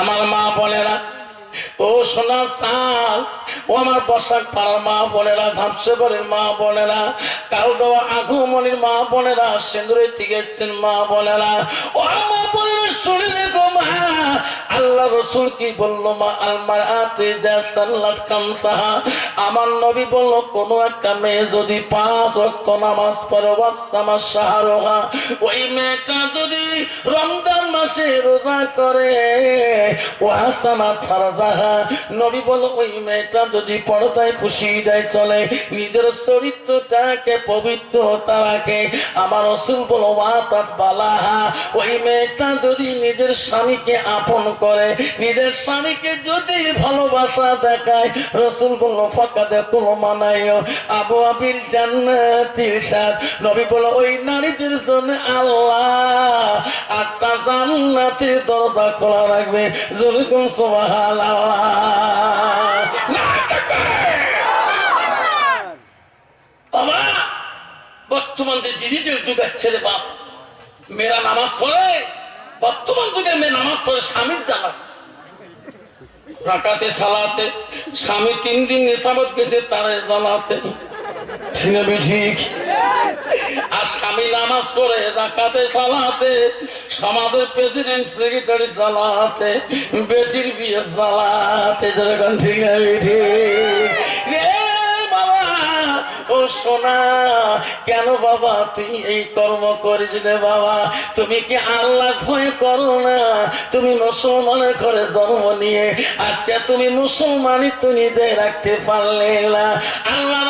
আমার মা বলে না ও সোনা সাল ও আমার বসাক পাড়ার মা বলে বোনেরা ঝাপসেবারের মা বলে বোনেরা কাউ আগুমনির মা বোনেরা, সেন্দুরের দিকে মা বলে না ও মা আল্লাহ রসুল কি বলল, মা আলমার আতে যা সাল্লাত আমার নবী বলল, কোনো একটা মেয়ে যদি পাঁচ রক্ত নামাজ পড়ে ওয়াসামা শাহরোহা, ওই মেয়েটা যদি রমজান মাসে রোজা করে ওয়াসামা ফারজাহা। নবী ওই মেয়েটা যদি পর্দায় পুষিয়ে দেয় চলে, নিজের চরিত্রটাকে পবিত্রতা রাখে। আমার রসুল বলো ওয়াতাত বালাহা, ওই মেয়েটা যদি নিজের স্বামীকে আপন করে নিজের স্বামীকে যদি ভালোবাসা দেখায়, রসুল বলল ফাঁকা দেখো মানাইও আবু আবির জান্নাতির সাথ নবী বলো ওই নারীদের জন্য আল্লাহ আটটা জান্নাতের দরজা খোলা রাখবে। যেরকম সোহালা বাবা, বর্তমান যে ডিজিটাল যুগ আছে রে বাপ, মেয়েরা নামাজ পড়ে বর্তমান যুগে মেয়ে নামাজ পড়ে স্বামীর জানা রাকাতে, সালাতে, স্বামী তিন দিন নেশাবত গেছে, তারে জানাতে ঠিক। আর স্বামী নামাজ পড়ে রাকাতে, সালাতে, সমাজের প্রেসিডেন্ট, সেক্রেটারি জালাতে বেটির বিয়ে জালাতে যেরকম ঠিক। সোনা কেন বাবা তুমি এই কর্ম করিস রে বাবা? তুমি কি আল্লাহ ভয় করো না? তুমি মুসলমানের ঘরে জন্ম নিয়ে আজকে তুমি মুসলমানই তুমি নিজে রাখতে পারলে না। আল্লাহ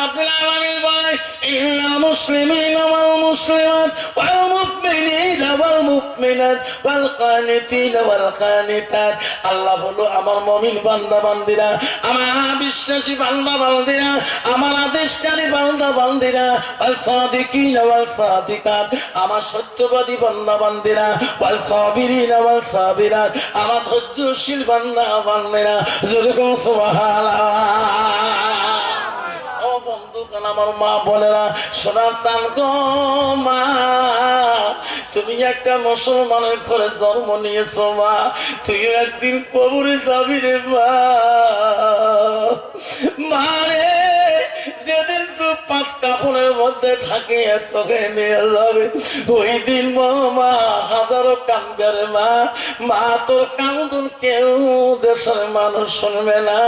বলে ইন্নাল মুসলিমিনা ওয়াল মুসলিমাত ওয়াল মুমিনিনা ওয়াল আমার মুমিন বান্দা বান্দিরা, আমার বিশ্বাসী বান্দা আমার মা বোনেরা সোনা চান গো তুমি একটা মুসলমানের ঘরে জন্ম নিয়েছো মা তুই একদিন কবরে যাবি রে মা। তুই পাঁচ কাপড়ের মধ্যে থাকে তোকে নিয়ে যাবে ওই দিন মা হাজারো কান্দবে মা। মা তোর কান্দুন, কেউ দেশের মানুষ শুনবে না,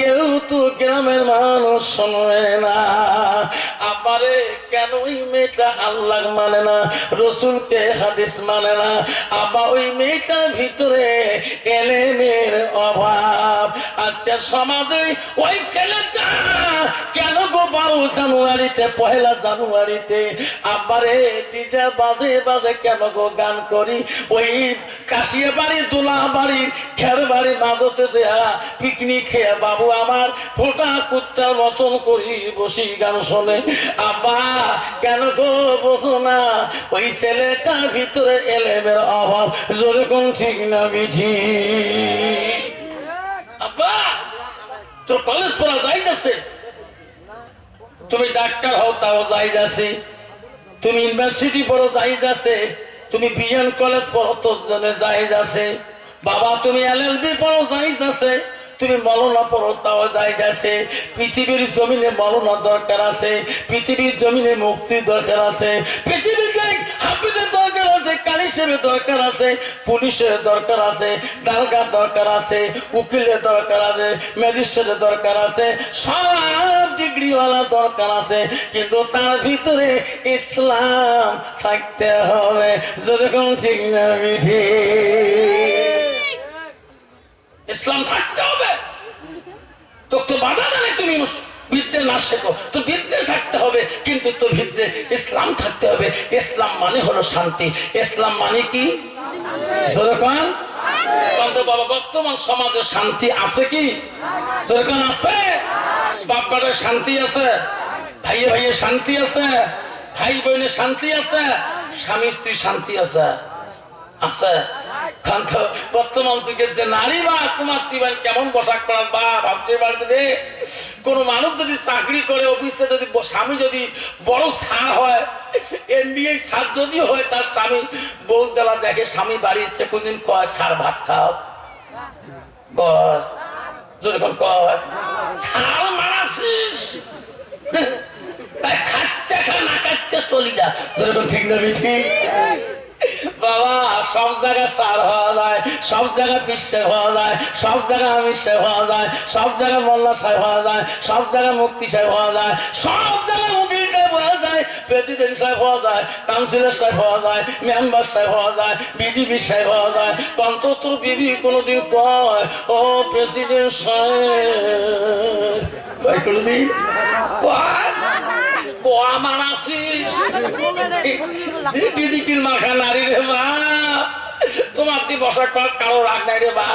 কেউ তো গ্রামের মানুষ শুনবে না। আবারে কেন ওই মেয়েটা আল্লাহ মানে না, রসুলকে হাদিস মানে না? আবার ওই মেয়েটার ভিতরে এলেমের অভাব। আজকে সমাজে ওই ছেলেটা কেন গো বারো জানুয়ারিতে পহেলা জানুয়ারিতে? আবারে ডিজে বাজে বাজে কেন গো গান করি? ওই কাশিয়া বাড়ি দোলা বাড়ি খের বাড়ি বাজতে দেয়া পিকনিক খেয়ে বাবু আমার ফোটা কুত্তার মতন করি বসি গান শোনে। আব্বা, কেন গো বসো না? ওই ছেলেটার ভিতরে এলেমের অভাব, যেরকম ঠিক না বিধি। আব্বা, তোর কলেজ পড়া যাই যাচ্ছে তুমি ডাক্তার হও, তাও যাই যাচ্ছে তুমি ইউনিভার্সিটি পড়ো যাই যাচ্ছে তুমি বিএন কলেজ পড়ো, তোর জন্য যাই যাচ্ছে বাবা, তুমি এলএলবি পড়ো যাই যাচ্ছে তুমি মলনা পড়ো তাও যাই যাচ্ছে পৃথিবীর জমিনে মলনা দরকার আছে। পৃথিবীর জমিনে মুক্তির দরকার আছে। পৃথিবীতে হাফিজের দরকার আছে কালিশের দরকার আছে, পুলিশের দরকার আছে দালগার দরকার আছে, উকিলের দরকার আছে, ম্যাজিস্ট্রেটের দরকার আছে, সব ডিগ্রিওয়ালা দরকার আছে। কিন্তু তার ভিতরে ইসলাম থাকতে হবে। যেরকম ঠিক না বিধি ইসলাম থাকতে হবে। তুমি বিদ্যে না শেখো তো বিদ্যে থাকতে হবে, কিন্তু তোর ভিতরে ইসলাম থাকতে হবে। ইসলাম মানে হলো শান্তি। ইসলাম মানে কি? বর্তমান সমাজে শান্তি আছে কি? যেরকম আছে। বাপ্পারে শান্তি আছে। ভাইয়ে ভাইয়ে শান্তি আছে। ভাই বোনে শান্তি আছে। স্বামী স্ত্রী শান্তি আছে। আছে। কেমন পোশাক পরা বা ভাবতে পারবে কোন মানুষ যদি চাকরি করে অফিসে যদি স্বামী যদি বড় সার হয় এনবিএ সার যদি হয়, তার স্বামী বউ যারা দেখে স্বামী বাড়ি ইচ্ছে কোনদিন কয় সার ভাত খাও। কর যেরকম কর ছাল মারাছিস? খাসতে খা, না যা। ঠিক না ঠিক বাবা সব জায়গায় সার হওয়া যায় সব জায়গায় বিশ্বে হওয়া যায় সব জায়গায় আমিষে হওয়া যায় সব জায়গায় মোল্লা সাহেব হওয়া যায় সব জায়গায় মুক্তি সাহেব হওয়া যায় সব জায়গায় সাহেব হওয়া যায় প্রেসিডেন্ট সাহেব হওয়া যায় কাউন্সিলর সাহেব হওয়া যায় মেম্বার সাহেব হওয়া যায় বিডিপি সাহেব হওয়া যায় কন্ত তোর বিবি কোনোদিন কয় ও প্রেসিডেন্ট সাহেব কোনোদিন কোয়া মারাছিস দিদিটির মাখা নারী রে মা। তোমার কি বসার কারও রাগ নাই রে মা।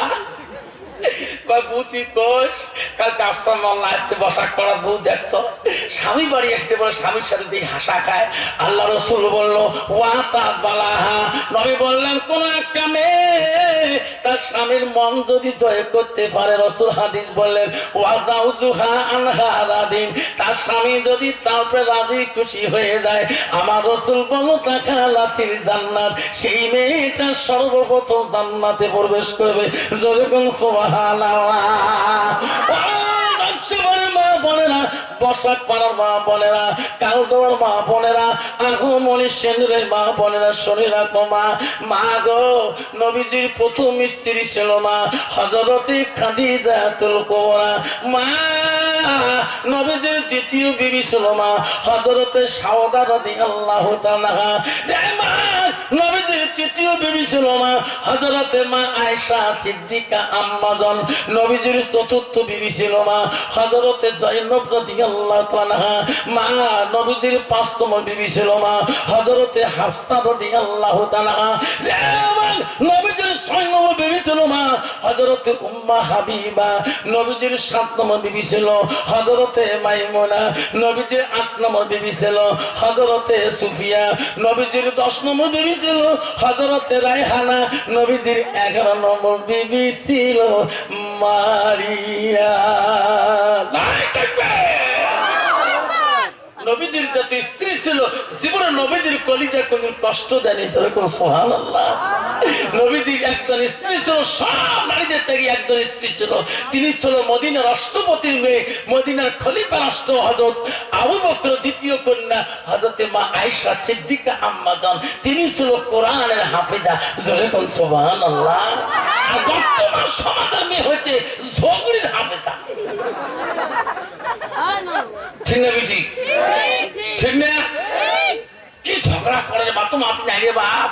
বলে, স্বামীর তার মন যদি জয় করতে পারে, রসুল হাদিস বললেন তার স্বামী যদি তারপরে রাজি খুশি হয়ে যায়, আমার রসুল বলল, তাকা জান্নাত। সেই মেয়েটা সর্বপ্রথম জান্নাতে প্রবেশ করবে। যেরকম বোনেরা বসাক পাড়ার মা বোনেরা, কালদোয়ার মা বোনেরা, আগুমনি সেন্দুরের মা বোনেরা, শনি রাখো মা। মা গো নবীজির প্রথম স্ত্রী ছিল মা হজরতে খাদিজাতুল কোবরা। মা নবীজির দ্বিতীয় বিবি ছিল মা হজরতে সাওদা রাদিয়াল্লাহু তাআলা রে মা নবীজির তৃতীয় বিবি ছিল মা হজরতে মা আয়েশা সিদ্দিকা আম্মাজন। নবীজির চতুর্থ বিবি ছিল মা হজরতে জয়নব রাদিয়াল্লাহু তাআলা মা নবীজির পাঁচতম বিবি ছিল মা হজরতে হাফসা রাদিয়াল্লাহু তাআলা রে আমার নবীজির ছয় নম্বর বিবি ছিল মা হজরতে উম্মা হাবিবা। নবীজির সাত নম্বর বিবি ছিল হজরতে মাইমুনা, নবীজির আট নম্বর বিবি ছিল। হজরতে সুফিয়া, নবীজির দশ নম্বর বিবি ছিল। হজরতে রায়হানা, নবীজির এগারো নম্বর বিবি ছিল। মারিয়া। নবীজির যত স্ত্রী ছিল, জীবনে নবীজির কলিজা কোন কষ্ট দেয়নি। যেরকম সোহান আল্লাহ নবীজির একজন স্ত্রী ছিল সব নারীদের থেকে একজন স্ত্রী ছিল। তিনি ছিল মদিনার রাষ্ট্রপতির মেয়ে মদিনার খলিফা রাষ্ট্র হজরত আবু বকর দ্বিতীয় কন্যা হজরতে মা আয়েশা সিদ্দিকা আম্মাজান। তিনি ছিল কোরআনের হাফেজা। যেরকম সোহান আল্লাহ আর বর্তমান সমাজের মেয়ে হচ্ছে ঝগড়ির হাফেজা। ঠিক না বিজি ঠিক। না? কি ঝগড়া করে বাপ? আপনি রে বাপ।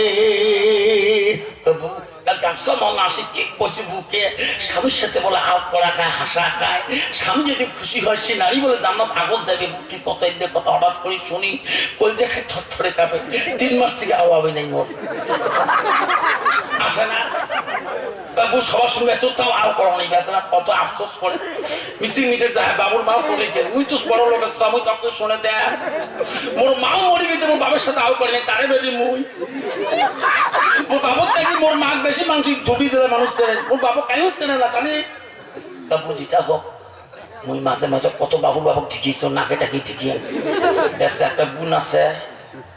ব্যবসা মন আসে, কি করছে বুকে? স্বামীর সাথে বলে আপ করা খায়, হাসা খায়। স্বামী যদি খুশি হয়, সে নারী বলে জান্নাত আগল যাবে, বুকে কত এলে কত হঠাৎ করে শুনি, কই দেখে থর থরে কাঁপে। তিন মাস থেকে আওয়াবে নেই মোর। আসে না? বাবু সবার সঙ্গে তো তাও আও করা নেই কত আফসোস করে। মিশে দেয়, বাবুর মাও চলে তো বড় লোকের শুনে দেয় মোর মাও মরে গেছে, মোর বাবার সাথে আও করে নাই, তারে বেবি মুই। মোর বাবার থেকে মোর মাক বেশি মাংস ধুবি দিলে মানুষ চেনে, মোর বাবা কাইও চেনে না, জানি? তা বুঝিটা হোক, মুই মাঝে মাঝে কত বাবুর বাবু ঠিকিয়েছ নাকে টাকি ঠিকিয়ে বেশ একটা গুণ আছে।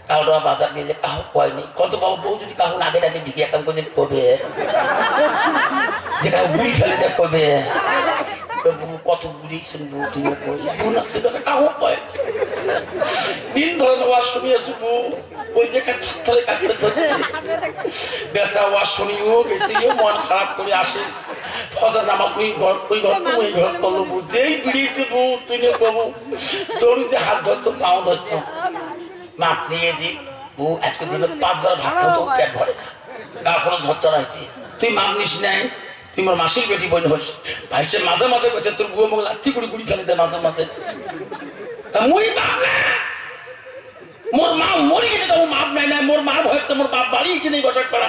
কাউরা বাজার নিলে কাহু কয়নি কত বাবু বউ যদি কাহু নাকে টাকি ঠিকি একটা কোনদিন কবে? যেটা বুড়ি ফেলে দেখ কবে? কত বুড়ি শুনব তুমি আছে কাহু কয় দিন ধরে ওয়াজ শুনি আসব ওই যে থারে কাটতে বেচা ওয়াজ শুনিও গেছিও মন খারাপ করে আসে। বউ, তুই নে যে হাত ধরতো পাও ধরতো মাপ নিয়ে দি ও আজকে দিনে পাঁচবার ভাত খাতো পেট ভরে না কোনো ধর চড়াইছি তুই মাপ নিস নাই তুই মোর মাসির বেটি বোন হইস ভাই সে মাঝে মাঝে কইছে তোর বুয়ো মোক লাঠি কুড়ি কুড়ি ফেলে দে মাঝে মাঝে। মুই বাপ না। মোর মা মরে গেছে তো মাপ নাই নাই মোর মা ভয় তো মোর বাপ বাড়ি কিনে গটক করা